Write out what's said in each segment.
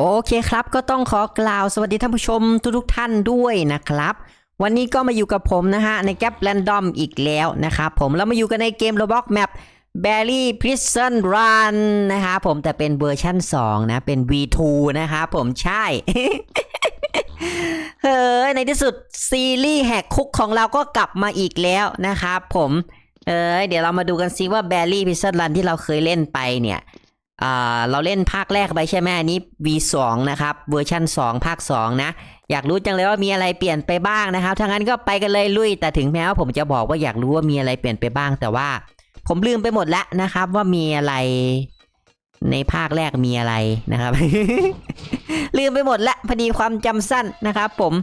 โอเคครับ ก็ต้องขอกล่าวสวัสดีท่านผู้ชมทุกๆท่านด้วยนะครับ วันนี้ก็มาอยู่กับผมนะฮะ ในแกปแรนดอมอีกแล้วนะครับผมแล้วมาอยู่กันในเกม Roblox Map Barry Prison Run นะครับผมแต่เป็นเวอร์ชั่น 2 นะ เป็น V2 นะครับผมใช่ เฮ้ย ในที่สุด ซีรีส์แหกคุกของเราก็กลับมาอีกแล้วนะครับผม เอ้ยเดี๋ยวเรามาดูกันซิว่า Barry Prison Run ที่เราเคยเล่นไปเนี่ย เราเล่นภาคแรกไปใช่ไหมอันนี้ V2 นะครับเวอร์ชัน2 ภาค 2 นะ อยากรู้จังเลยว่ามีอะไรเปลี่ยนไปบ้างนะครับถ้างั้นก็ไปกันเลยลุย แต่ถึงแม้ว่าผมจะบอกว่าอยากรู้ว่ามีอะไรเปลี่ยนไปบ้าง แต่ว่าผมลืมไปหมดแล้วนะครับ ว่ามีอะไรในภาคแรกมีอะไรนะครับ ลืมไปหมดล้วพอดีความจำสั้นนะครับผม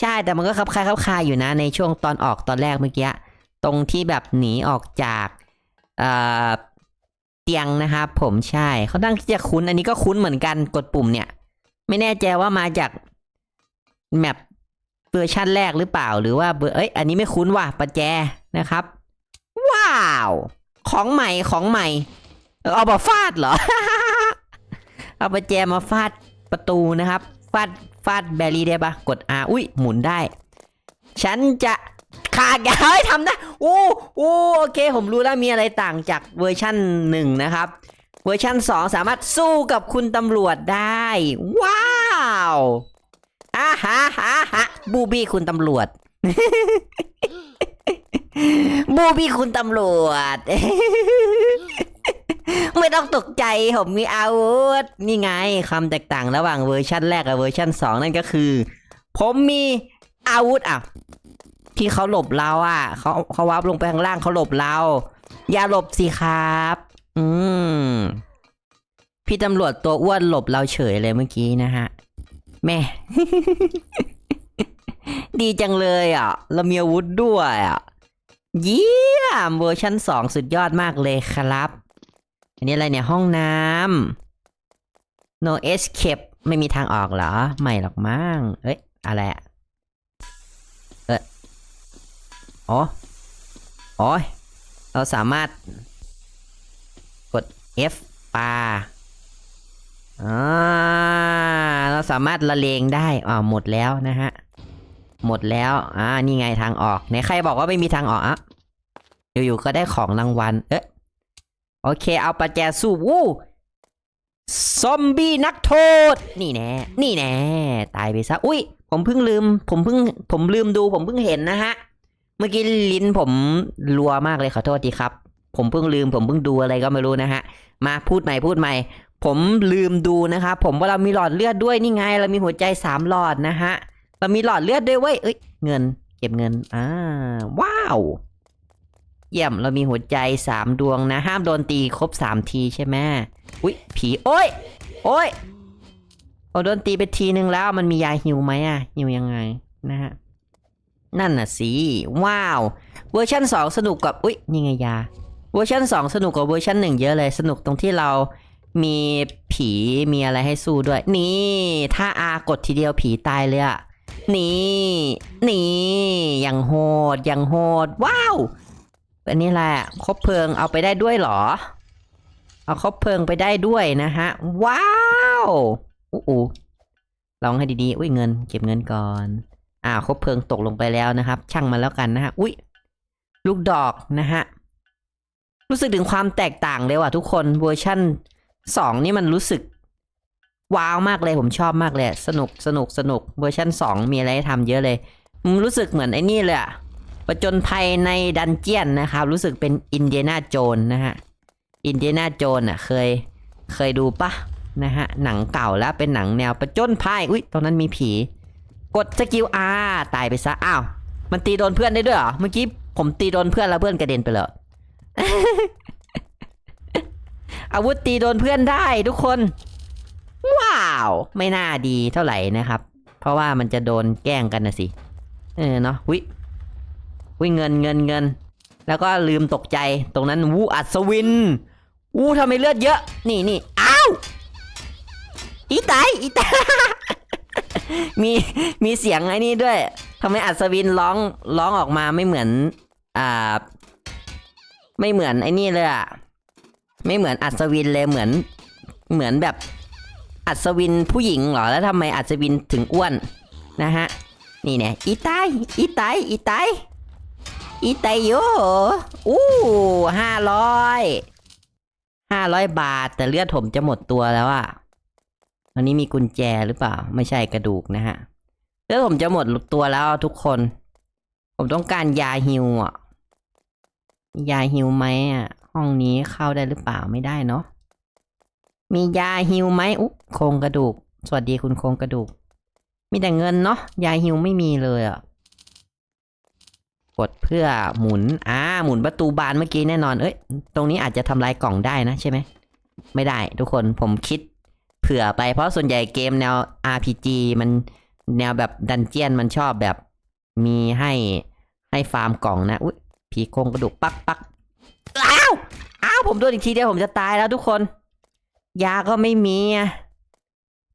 ใช่แต่มันก็คับคลายคับคาอยู่นะในช่วงตอนออกตอนแรกเมื่อกี้ตรงที่แบบหนีออกจาก เตียงนะครับผมใช่เขาตั้งที่จะคุ้น อันนี้ก็คุ้นเหมือนกันกดปุ่มเนี่ย ไม่แน่ใจว่ามาจากแมปเวอร์ชันแรกหรือเปล่าหรือว่าเบอร์เอ้ยอันนี้ไม่คุ้นว่ะประแจนะครับ ว้าว ของใหม่ของใหม่ เออเอามาฟาดเหรอ เอาประแจมาฟาดประตูนะครับ ฟาดฟาดแบรี่ได้ปะกด R อุ้ยหมุนได้ ฉันจะ ขาดเฮ้ยทำได้โอ้โอ้โอเค ผมรู้แล้วมีอะไรต่างจากเวอร์ชั่นหนึ่งนะครับ เวอร์ชั่น2สามารถสู้กับคุณตำรวจได้ ว้าวอ่าฮะฮะฮะบูบี้คุณตำรวจ บูบี้คุณตำรวจ ไม่ต้องตกใจผมมีอาวุธ นี่ไงคำแตกต่างระหว่างเวอร์ชันแรกกับเวอร์ชัน2นั่นก็คือ ผมมีอาวุธอะ ที่เขาหลบเราอะเขาเขาวับลงไปข้างล่างเขาหลบเรา อย่าหลบสิครับ อืม พี่ตำรวจตัวอ้วนหลบเราเฉยเลยเมื่อกี้นะฮะ แม่ ดีจังเลยอะ เรามีอาวุธด้วยอะ เยี่ยมเวอร์ชันสองสุดยอดมากเลยครับ อันนี้อะไรเนี่ยห้องน้ำ no escape ไม่มีทางออกเหรอ ไม่หรอกมั้งเอ้ย อะไรอะเออ อ๋อโอ้ยเราสามารถ กด F ปาอ่าเราสามารถละเลงได้อ่าหมดแล้วนะฮะ หมดแล้ว อ่า นี่ไงทางออกไหนใครบอกว่าไม่มีทางออกอะอยู่ๆก็ได้ของรางวัล เอ๊ะ โอเค เอาประแจสู้ วู้ ซอมบี้นักโทษ นี่แน่ นี่แน่ ตายไปซะ อุ้ย ผมเพิ่งลืม ผมเพิ่ง ผมลืมดู ผมเพิ่งเห็นนะฮะ เมื่อกี้ลิ้นผมรัวมากเลยขอโทษทีครับ ผมเพิ่งลืมผมเพิ่งดูอะไรก็ไม่รู้นะฮะ มาพูดใหม่พูดใหม่ ผมลืมดูนะครับผมว่าเรามีหลอดเลือดด้วยนี่ไง เรามีหัวใจสามหลอดนะฮะ เรามีหลอดเลือดด้วยเว้ยเอ้ยเงิน เก็บเงินอ่าว้าว เยี่ยมเรามีหัวใจสามดวงนะ ห้ามโดนตีครบสามทีใช่ไหมอุ้ยผีโอ้ยโอ้ยเอโดนตีไปทีนึงแล้วมันมียาหิวไหมอะหิวยังไงนะฮะ นั่นน่ะสิ ว้าว เวอร์ชัน2 สนุกกับอุ๊ยนี่ไงยา เวอร์ชัน2 สนุกกว่าเวอร์ชัน1 เยอะเลย สนุกตรงที่เรามีผีมีอะไรให้สู้ด้วย นี่ ถ้าอากดทีเดียวผีตายเลยอะนี่นี่อย่างโหดอย่างโหด ว้าว อันนี้แหละคบเพลิงเอาไปได้ด้วยเหรอ เอาคบเพลิงไปได้ด้วยนะฮะ ว้าวอู้อลองให้ดีๆ อุ้ยเงิน เก็บเงินก่อน อ่าคบเพลิงตกลงไปแล้วนะครับ ช่างมันแล้วกันนะฮะอุ้ยลูกดอกนะฮะรู้สึกถึงความแตกต่างเลยว่ะทุกคนเวอร์ชั่นสองนี่มันรู้สึก ว้าวมากเลยผมชอบมากเลย สนุกสนุกสนุกเวอร์ชันสองมีอะไรให้ทำเยอะเลยรู้สึกเหมือนไอ้นี่เลยอะประจนภัยในดันเจียนนะครับ รู้สึกเป็นอินเดียนาโจนนะฮะอินเดียนาโจนอะเคยเคยดูปะนะฮะหนังเก่าแล้วเป็นหนังแนวประจนภัยอุ้ยตรงนั้นมีผี กดสกิล R ตายไปซะ อ้าว มันตีโดนเพื่อนได้ด้วยเหรอ เมื่อกี้ผมตีโดนเพื่อนแล้วเพื่อนกระเด็นไปเลยอาวุธตีโดนเพื่อนได้ทุกคน ว้าว ไม่น่าดีเท่าไหร่นะครับ เพราะว่ามันจะโดนแกล้งกันนะสิ เออเนาะวิวิเงินเงินเงิน แล้วก็ลืมตกใจตรงนั้นวูอัศวิน วูทำไมเลือดเยอะ นี่นี่อ้าวอีตายอีตาย มีมีเสียงไอ้นี่ด้วยทำไมอัศวินร้องร้องออกมาไม่เหมือน อ่า ไม่เหมือนไอ้นี่เลยอะไม่เหมือนอัศวินเลยเหมือน เหมือนแบบอัศวินผู้หญิงเหรอแล้วทำไมอัศวินถึงอ้วนนะฮะนี่เนี่ยอีไตอีไตอีไตอีไตโยอู้ห้าร้อยห้าร้อยบาท แต่เลือดผมจะหมดตัวแล้วอะ อันนี้มีกุญแจหรือเปล่า ไม่ใช่กระดูกนะฮะเลือดผมจะหมดตัวแล้วทุกคน ผมต้องการยาฮิวอะ ยาฮิวไหมอะ ห้องนี้เข้าได้หรือเปล่าไม่ได้เนาะ มียาฮิวไหมอุ๊โครงกระดูก สวัสดีคุณโครงกระดูก มีแต่เงินเนาะ ยาฮิวไม่มีเลยอะ กดเพื่อหมุน อ่า หมุนประตูบานเมื่อกี้แน่นอน เอ้ย ตรงนี้อาจจะทำลายกล่องได้นะใช่ไหม ไม่ได้ทุกคน ผมคิด เผื่อไปเพราะส่วนใหญ่เกมแนว RPG มันแนวแบบดันเจียนมันชอบแบบมีให้ให้ฟาร์มกล่องนะ อุ๊ยผีโครงกระดูกปักปักอ้าวอ้าวผมโดนอีกทีเดียวผมจะตายแล้วทุกคน ยาก็ไม่มีอะ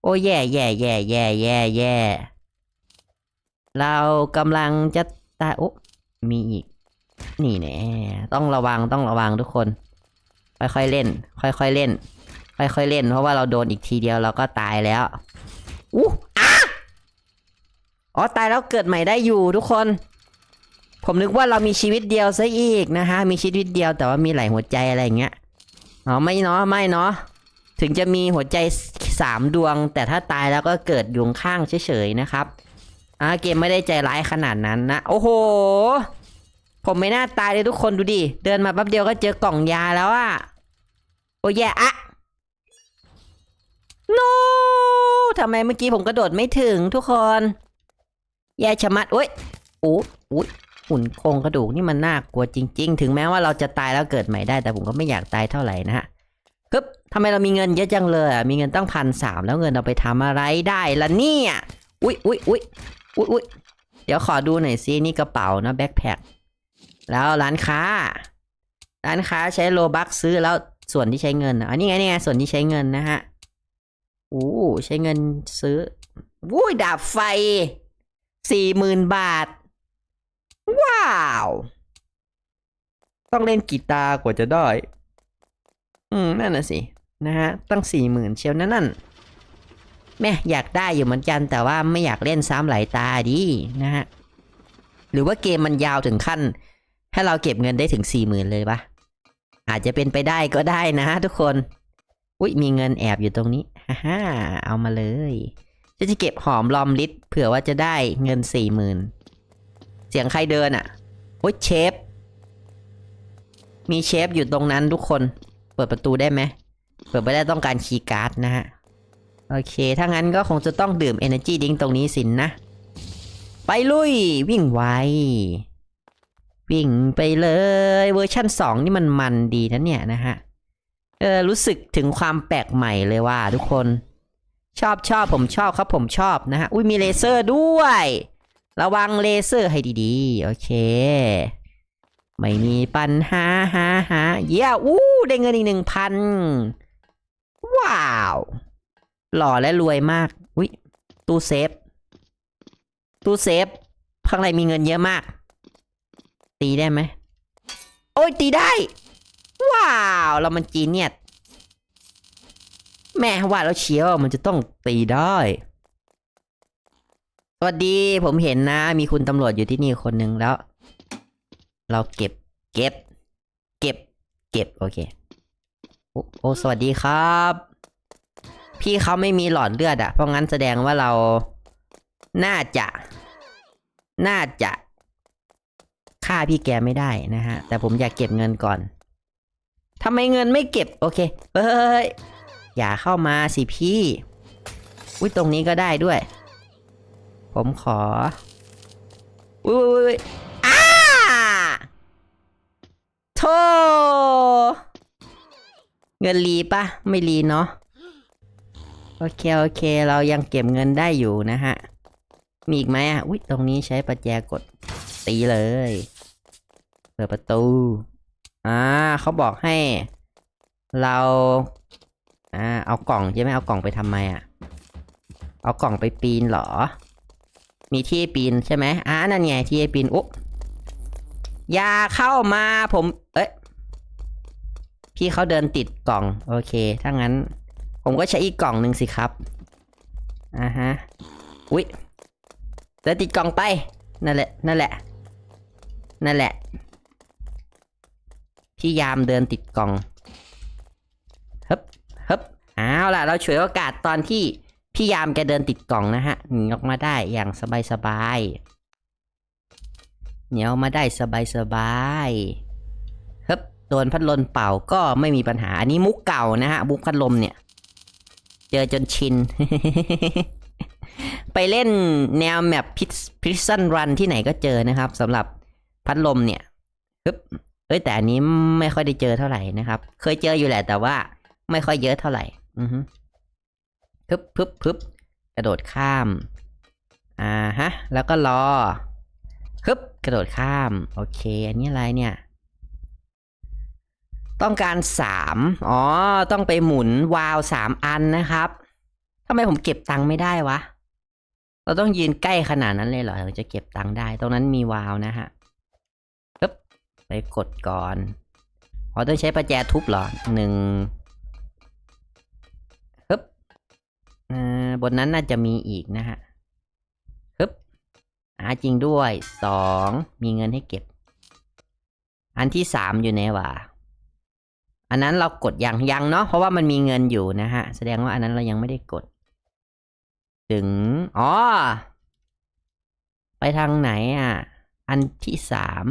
โอ้แย่แย่แย่แย่แย่แย่เรากำลังจะตายโอ้มีอีก นี่แน่ต้องระวังต้องระวังทุกคน ค่อยๆเล่น ค่อยๆเล่น ค่อยๆเล่น เพราะว่าเราโดนอีกทีเดียวเราก็ตายแล้วอู้อ้าอ๋อตายแล้วเกิดใหม่ได้อยู่ทุกคน ผมนึกว่าเรามีชีวิตเดียวซะอีกนะฮะมีชีวิตเดียวแต่ว่ามีหลายหัวใจอะไรอย่างเงี้ยอ๋อไม่เนาะไม่เนาะถึงจะมีหัวใจสามดวง แต่ถ้าตายแล้วก็เกิดอยู่ข้างเฉยๆนะครับอ่าเกมไม่ได้ใจร้ายขนาดนั้นนะ โอ้โห ผมไม่น่าตายเลยทุกคนดูดิ เดินมาแป๊บเดียวก็เจอกล่องยาแล้วอะโอ้แย่อะ no ทำไมเมื่อกี้ผมกระโดดไม่ถึงทุกคน แย่ชะมัดโอ้ยโอ้ยหุ่นโครงกระดูกนี่มันน่ากลัวจริง ๆ ถึงแม้ว่าเราจะตายแล้วเกิดใหม่ได้ แต่ผมก็ไม่อยากตายเท่าไหร่นะฮะฮึบทำไมเรามีเงินเยอะจังเลยอะมีเงินตั้งพันสามแล้วเงินเอาไปทำอะไรได้ล่ะเนี่ยอุ๊ยอุ๊ยอุ๊ยอุ๊ยอุ๊ยเดี๋ยวขอดูหน่อยซินี่กระเป๋านะแบ็คแพคแล้วร้านค้า ร้านค้าใช้โลบักซื้อแล้วส่วนที่ใช้เงินอันนี้ไงนี่ไงส่วนที่ใช้เงินนะฮะ อู้ใช้เงินซื้อวุ้ยดาบไฟสี่หมื่นบาท ว้าว ต้องเล่นกีตาร์กว่าจะได้ อืม นั่นน่ะสิ นะฮะ ตั้งสี่หมื่นเชียวนั่นนั่นแม่อยากได้อยู่เหมือนกัน แต่ว่าไม่อยากเล่นซ้ำหลายตาดีนะฮะ หรือว่าเกมมันยาวถึงขั้น ให้เราเก็บเงินได้ถึงสี่หมื่นเลยปะอาจจะเป็นไปได้ก็ได้นะทุกคน อุ้ยมีเงินแอบอยู่ตรงนี้ ฮ่าเอามาเลยจะจะเก็บหอมรอมริดเผื่อว่าจะได้เงินสี่หมื่นเสียงใครเดินอะ่ะโอ้ยเชฟ มีเชฟอยู่ตรงนั้นทุกคน เปิดประตูได้ไหม เปิดไม่ได้ต้องการคีย์การ์ดนะฮะ โอเค ถ้างั้นก็คงจะต้องดื่ม Energy Drink ตรงนี้สินนะ ไปลุย วิ่งไว วิ่งไปเลย เวอร์ชั่น 2 นี่มันมันดีนะเนี่ยนะฮะ เออรู้สึกถึงความแปลกใหม่เลยว่าทุกคน ชอบชอบผมชอบครับผมชอบนะฮะอุ้ยมีเลเซอร์ด้วย ระวังเลเซอร์ให้ดีๆ โอเค ไม่มีปัญหาหาหาเย้อู้ได้เงินอีกหนึ่งพันว้าว หล่อและรวยมากอุ้ยตู้เซฟ ตู้เซฟข้างในมีเงินเยอะมาก ตีได้ไหม โอ้ยตีได้ ว้าว เรามันจีเนียสแม่ว่าแล้วเชียวมันจะต้องตีได้ สวัสดีผมเห็นนะ มีคุณตำรวจอยู่ที่นี่คนหนึ่งแล้ว เราเก็บ เก็บ เก็บ เก็บ โอเค โอ้สวัสดีครับ พี่เขาไม่มีหลอดเลือดอะเพราะงั้นแสดงว่าเรา น่าจะ น่าจะฆ่าพี่แกไม่ได้นะฮะ แต่ผมอยากเก็บเงินก่อน ทำไมเงินไม่เก็บโอเคเฮ้ยอย่าเข้ามาสิพี่ อุ้ยตรงนี้ก็ได้ด้วย ผมขออุ้ยอุ้ยอ้าโธ่เงินรีปะไม่รีเนาะโอเคโอเค เรายังเก็บเงินได้อยู่นะฮะ มีอีกไหมอะอุ้ยตรงนี้ใช้ประแจกดตีเลย เปิดประตู อ่าเขาบอกให้ เราอ่าเอากล่องใช่ไหมเอากล่องไปทำไมอะ เอากล่องไปปีนเหรอ มีที่ปีนใช่ไหมอ่านั่นไงที่ปีนอุ๊อย่าเข้ามาผม เอ๊ะพี่เขาเดินติดกล่อง โอเคถ้างั้น ผมก็ใช้อีกกล่องหนึ่งสิครับอ่าฮะอุ๊ยแล้วติดกล่องไปนั่นแหละนั่นแหละ นั่นแหละ พี่ยามเดินติดกล่องฮึบฮึบเอาล่ะ เราฉวยโอกาสตอนที่พี่ยามแกเดินติดกล่องนะฮะหนีออกมาได้อย่างสบายสบายๆหนีออกมาได้สบายสบายฮึบโดนพัดลมเป่าก็ไม่มีปัญหา อันนี้มุกเก่านะฮะมุกพัดลมเนี่ย เจอจนชิน ไปเล่นแนวแมปพิซซันรันที่ไหนก็เจอนะครับสำหรับพัดลมเนี่ยฮึบ เอ้ยแต่อันนี้ไม่ค่อยได้เจอเท่าไหร่นะครับ เคยเจออยู่แหละแต่ว่าไม่ค่อยเยอะเท่าไหร่ อือฮึพึบพึบพึบกระโดดข้าม อ่าฮะ แล้วก็รอฮึบกระโดดข้าม โอเค อันนี้อะไรเนี่ย ต้องการสามอ๋อ ต้องไปหมุนวาล์วสามอันนะครับทำไมผมเก็บตังค์ไม่ได้วะ เราต้องยืนใกล้ขนาดนั้นเลยเหรอถึงจะเก็บตังค์ได้ ตรงนั้นมีวาล์วนะฮะ ไปกดก่อนอ๋อต้องใช้ประแจทุบเหรอหนึ่งปึ๊บบนนั้นน่าจะมีอีกนะฮะปึ๊บอาจริงด้วยสองมีเงินให้เก็บ อันที่สามอยู่ไหนวะอันนั้นเรากดยังยังเนาะเพราะว่ามันมีเงินอยู่นะฮะ แสดงว่าอันนั้นเรายังไม่ได้กด ถึงอ๋อไปทางไหนอะ อันที่สาม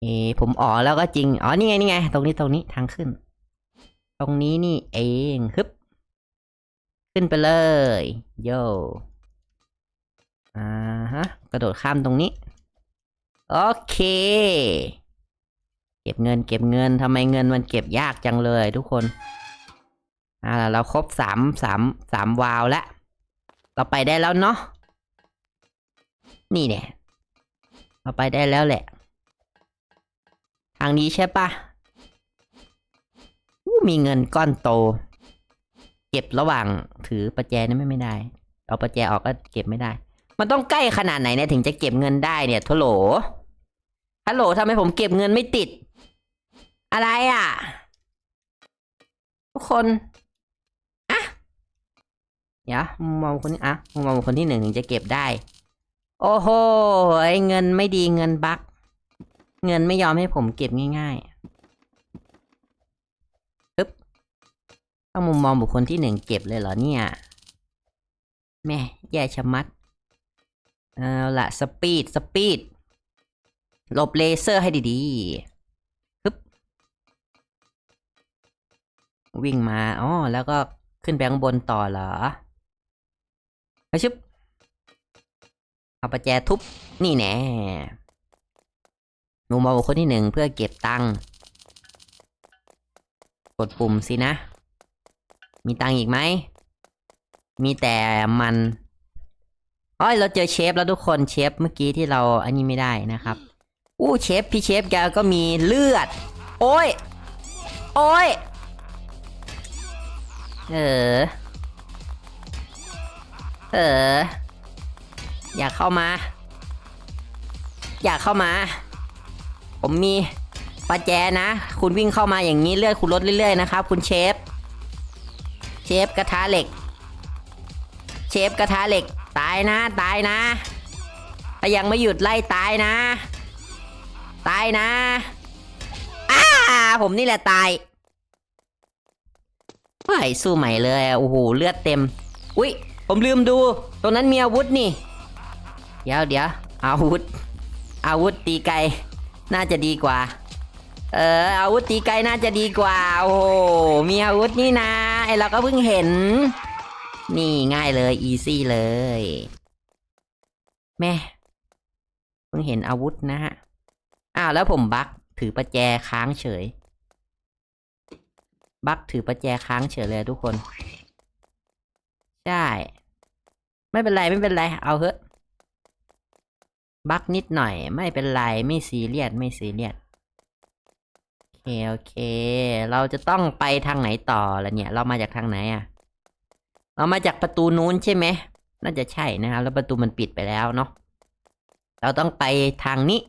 เออผมอ๋อแล้วก็จริง อ๋อนี่ไงนี่ไง ตรงนี้ตรงนี้ทางขึ้น ตรงนี้นี่เองฮึบ ขึ้นไปเลย โยอ่าฮะ กระโดดข้ามตรงนี้ โอเค เก็บเงิน เก็บเงินทำไมเงินมันเก็บยากจังเลยทุกคน อ่า เราครบสามสามสามวาวแล้ว เราไปได้แล้วเนาะ นี่เนี่ย เราไปได้แล้วแหละ ทางนี้ใช่ปะมีเงินก้อนโต เก็บระหว่างถือประแจนั้นไม่ไม่ได้ เอาประแจออกก็เก็บไม่ได้ มันต้องใกล้ขนาดไหนเนี่ยถึงจะเก็บเงินได้เนี่ยโทโหลฮัลโหลทำไมผมเก็บเงินไม่ติด อะไรอะ ทุกคนอะเดี๋ยวมุมองคนนี้อะมุมมองคนที่หนึ่งถึงจะเก็บได้ โอ้โหไอ้เงินไม่ดีเงินบัก เงินไม่ยอมให้ผมเก็บง่ายๆปึ๊บต้องมุมมองบุคคลที่หนึ่งเก็บเลยเหรอเนี่ย แม่แย่ชะมัด เอาละสปีดสปีดหลบเลเซอร์ให้ดีๆฮึบวิ่งมาอ๋อแล้วก็ขึ้นไปข้างบนต่อเหรอไปชึบเอาประแจทุบ นี่แน่ มุมมองคนที่หนึ่งเพื่อเก็บตังค์กดปุ่มสินะ มีตังค์อีกไหม มีแต่มันอ๋อเราเจอเชฟแล้วทุกคนเชฟเมื่อกี้ที่เราอันนี้ไม่ได้นะครับ อู้เชฟพี่เชฟแกก็มีเลือด โอ้ย โอ้ย เออ เออ อยากเข้ามา อยากเข้ามา ผมมีประแจนะ คุณวิ่งเข้ามาอย่างนี้เลือดคุณลดเรื่อยๆนะครับ คุณเชฟ เชฟกระทะเหล็ก เชฟกระทะเหล็ก ตายนะ ตายนะถ้ายังไม่หยุดไล่ตายนะ ตายนะอ้าผมนี่แหละตายเฮ้ยสู้ใหม่เลยโอ้โหเลือดเต็ม อุ๊ยผมลืมดู ตรงนั้นมีอาวุธนี่ เดี๋ยวเดี๋ยวอาวุธ อาวุธตีไกล น่าจะดีกว่า เอออาวุธตีไกลน่าจะดีกว่า โอ้โห มีอาวุธนี่นะไอเราก็เพิ่งเห็น นี่ง่ายเลยอีซี่เลย แม่เพิ่งเห็นอาวุธนะฮะ อ้าวแล้วผมบักถือประแจค้างเฉย บักถือประแจค้างเฉยเลยทุกคน ใช่ ไม่เป็นไรไม่เป็นไร เอาเถอะ บักนิดหน่อย ไม่เป็นไร ไม่ซีเรียสไม่ซีเรียสโอเคโอเค เราจะต้องไปทางไหนต่อละเนี่ย เรามาจากทางไหนอะเรามาจากประตูนู้นใช่ไหมน่าจะใช่นะครับ แล้วประตูมันปิดไปแล้วเนาะเราต้องไปทางนี้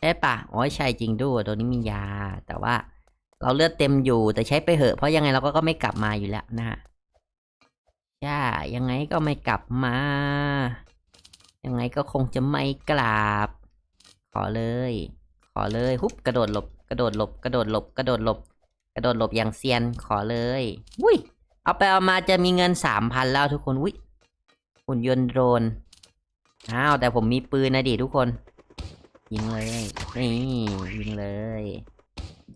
ใช่ปะอ๋อใช่จริงด้วยตัวนี้มียา แต่ว่าเราเลือดเต็มอยู่แต่ใช้ไปเหอะเพราะยังไงเราก็ก็ไม่กลับมาอยู่แล้วนะฮะย่ยังไงก็ไม่กลับมา ยังไงก็คงจะไม่กลับขอเลย ขอเลยฮุบกระโดดหลบ กระโดดหลบ กระโดดหลบ กระโดดหลบ กระโดดหลบอย่างเซียน ขอเลยอุ้ย เอาไปเอามาจะมีเงินสามพันแล้วทุกคน อุ้ยหุ่นยนต์โดรน อ้าว แต่ผมมีปืนนะดิทุกคน ยิงเลย นี่ ยิงเลย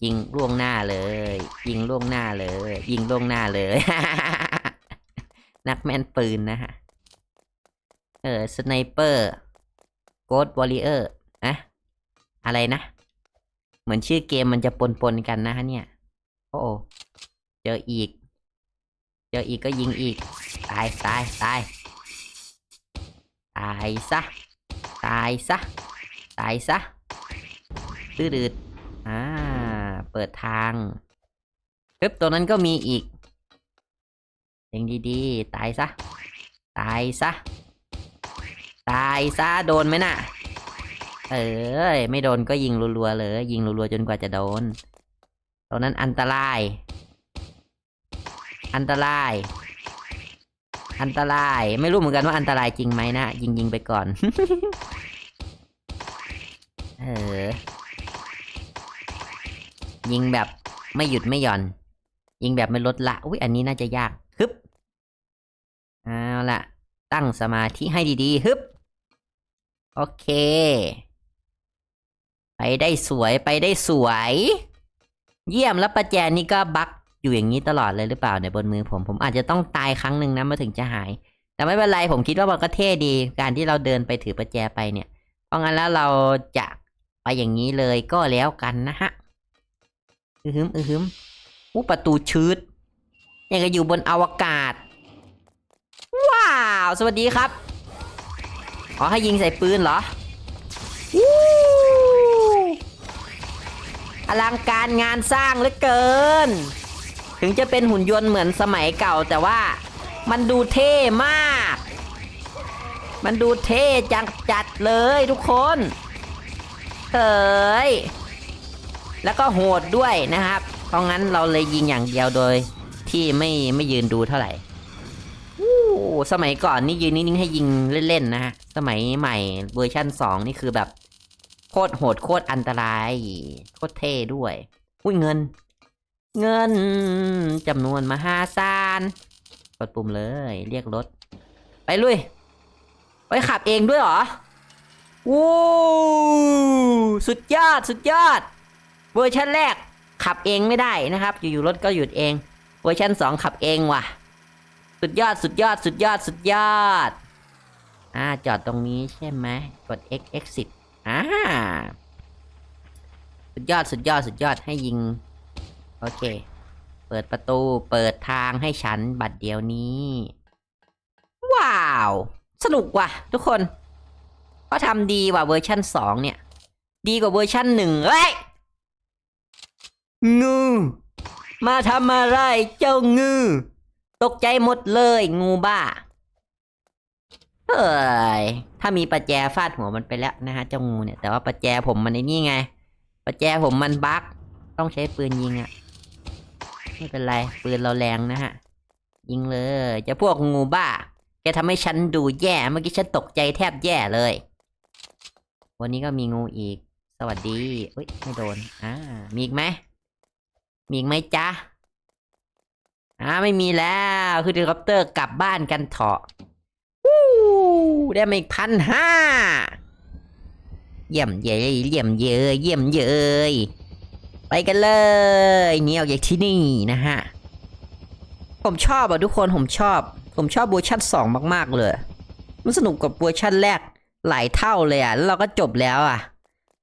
ยิงล่วงหน้าเลย ยิงล่วงหน้าเลย ยิงล่วงหน้าเลย นักแม่นปืนนะฮะ เออสไนเปอร์โกดวอริเออร์อะอะไรนะ เหมือนชื่อเกมมันจะปนปนกันนะฮะเนี่ย โอ้เจออีก เจออีกก็ยิงอีก ตายตายตายตายซะ ตายซะ ตายซะตื้อดืดอ่า เปิดทางปึ๊บตัวนั้นก็มีอีกเล็งดีๆ ตายซะ ตายซะ ตายซะโดนไหมน่ะ เอ้ยไม่โดนก็ยิงรัวๆเลย ยิงรัวๆจนกว่าจะโดนตรงนั้นอันตราย อันตราย อันตราย ไม่รู้เหมือนกันว่าอันตรายจริงไหมนะยิงยิงไปก่อน เออ ยิงแบบไม่หยุดไม่หย่อน ยิงแบบไม่ลดละ อุ้ยอันนี้น่าจะยาก ฮึบ เอาละตั้งสมาธิให้ดีๆ ฮึบ โอเค ไปได้สวยไปได้สวย เยี่ยมแล้วประแจนี่ก็บักอยู่อย่างนี้ตลอดเลยหรือเปล่าในยบนมือผมผมอาจจะต้องตายครั้งหนึ่งนะมาถึงจะหาย แต่ไม่เป็นไรผมคิดว่ามันก็เท่ดี การที่เราเดินไปถือประแจไปเนี่ย เพราะงั้นแล้วเราจะไปอย่างนี้เลยก็แล้วกันนะฮะอือฮึมอือฮึมอู้ประตูชืดยังก็อยู่บนอวกาศ ว้าว สวัสดีครับ อ๋อให้ยิงใส่ปืนเหรออลังการงานสร้างเหลือเกิน ถึงจะเป็นหุ่นยนต์เหมือนสมัยเก่าแต่ว่ามันดูเท่มาก มันดูเท่จังจัดเลยทุกคนเฮ้ยแล้วก็โหดด้วยนะครับ เพราะงั้นเราเลยยิงอย่างเดียวโดยที่ไม่ไม่ยืนดูเท่าไหร่ สมัยก่อนนี่ยืนนิ่งๆให้ยิงเล่นๆนะฮะ สมัยใหม่เวอร์ชั่นสองนี่คือแบบ โคตรโหดโคตรอันตราย โคตรเท่ด้วย อุ้ยเงิน เงินจำนวนมหาศาลกดปุ่มเลย เรียกรถ ไปลุย ไปขับเองด้วยเหรอวู้สุดยอดสุดยอด เวอร์ชันแรกขับเองไม่ได้นะครับ อยู่ๆรถก็หยุดเอง เวอร์ชันสองขับเองว่ะ สุดยอดสุดยอดสุดยอดสุดยอด อ่าจอดตรงนี้ใช่ไหมกด x exit อ่าสุดยอดสุดยอดสุดยอดให้ยิง โอเค เปิดประตูเปิดทางให้ฉันบัดเดียวนี้ ว้าว สนุกว่ะ ทุกคน ก็ทำดีว่ะเวอร์ชันสองเนี่ย ดีกว่าเวอร์ชันหนึ่งเฮ้ยงู มาทำอะไรเจ้างู ตกใจหมดเลยงูบ้าเฮ้ย ถ้ามีประแจฟาดหัวมันไปแล้วนะฮะเจ้างูเนี่ย แต่ว่าประแจผมมันในนี่ไง ประแจผมมันบั๊กต้องใช้ปืนยิงอะ่ะ ไม่เป็นไร ปืนเราแรงนะฮะ ยิงเลย จะพวกงูบ้า แกทำให้ฉันดูแย่ เมื่อกี้ฉันตกใจแทบแย่เลย วันนี้ก็มีงูอีก สวัสดี อุ้ยไม่โดน อ่า มีอีกไหม มีอีกไหมจ๊ะ อ่าไม่มีแล้วคือเฮลิคอปเตอร์กลับบ้านกันเถอะวู้ได้มาอีกพันห้าเยี่ยมเยยเยี่ยมเยยเยี่ยมเยยไปกันเลยหนี่ออกจากที่นี่นะฮะ ผมชอบอะทุกคนผมชอบ ผมชอบเวอร์ชันสองมาก ๆ เลย มันสนุกกว่าเวอร์ชันแรกหลายเท่าเลยอะ แล้วเราก็จบแล้วอะ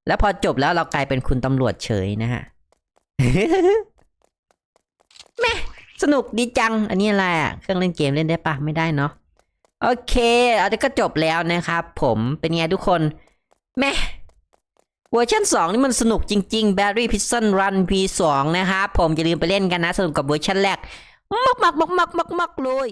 แล้วพอจบแล้วเรากลายเป็นคุณตำรวจเฉยนะฮะแม่ สนุกดีจัง อันนี้อะไรอะเครื่องเล่นเกมเล่นได้ปะไม่ได้เนาะโอเคอันนี้ก็จบแล้วนะครับ ผมเป็นไงทุกคนแม่เวอร์ชัน2 นี่มันสนุกจริงๆ Barry Prison Run P2 นะครับผมอย่าลืมไปเล่นกันนะ สนุกกับเวอร์ชันแรก มักมักมักมักมักมักๆๆๆเลย